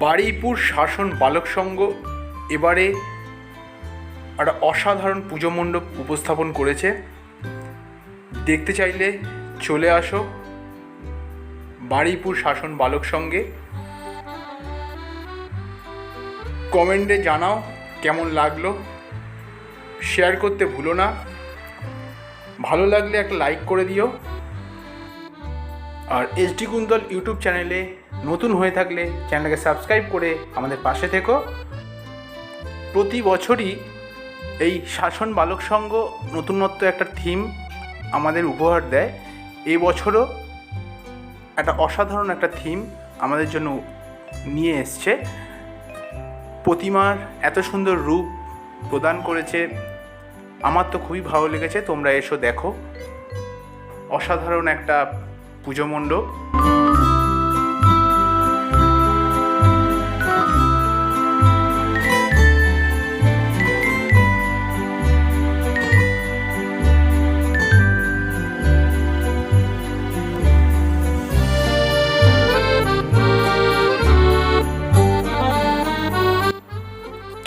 বারুইপুর শাসন বালক সংঘ এবারে একটা অসাধারণ পুজো মণ্ডপ উপস্থাপন করেছে। দেখতে চাইলে চলে আসো বারুইপুর শাসন বালক সঙ্গে কমেন্টে জানাও কেমন লাগল। শেয়ার করতে ভুলো না। ভালো লাগলে একটা লাইক করে দিও। আর এইচডি কুন্তল ইউটিউব চ্যানেলে নতুন হয়ে থাকলে চ্যানেলকে সাবস্ক্রাইব করে আমাদের পাশে থেকো। প্রতি বছরই এই শাসন বালক সংঘ নতুনত্ব একটা থিম আমাদের উপহার দেয়। এই বছরও একটা অসাধারণ একটা থিম আমাদের জন্য নিয়ে এসছে। প্রতিমার এত সুন্দর রূপ প্রদান করেছে। আমার তো খুবই ভালো লেগেছে, তোমরা এসো দেখো। অসাধারণ একটা পুজো মণ্ডপ।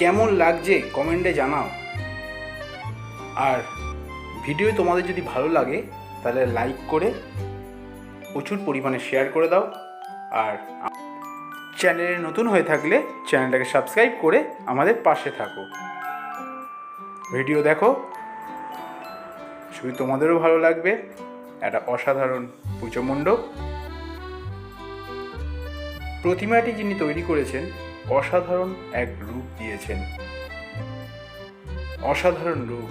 কেমন লাগছে কমেন্টে জানাও। আর ভিডিও তোমাদের যদি ভালো লাগে, তাহলে লাইক করে প্রচুর পরিমাণে শেয়ার করে দাও। আর চ্যানেলে নতুন হয়ে থাকলে চ্যানেলটাকে সাবস্ক্রাইব করে আমাদের পাশে থাকো। ভিডিও দেখো। শুধু তোমাদেরও ভালো লাগবে। একটা অসাধারণ পুজো মণ্ডপ প্রতিমাটি যিনি তৈরি করেছেন, অসাধারণ এক রূপ দিয়েছেন। অসাধারণ রূপ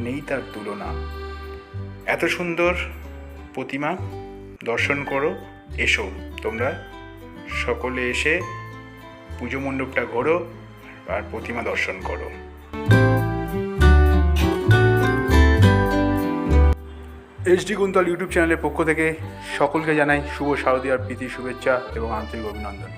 নেই তার তুলনা। এত সুন্দর প্রতিমা। দর্শন করো, এসো। তোমরা সকলে এসে পুজো মণ্ডপটা ঘোরো আর প্রতিমা দর্শন করো। এইচডি কুন্তল ইউটিউব চ্যানেলের পক্ষ থেকে সকলকে জানাই শুভ শারদীয়ার প্রীতি, শুভেচ্ছা এবং আন্তরিক অভিনন্দন।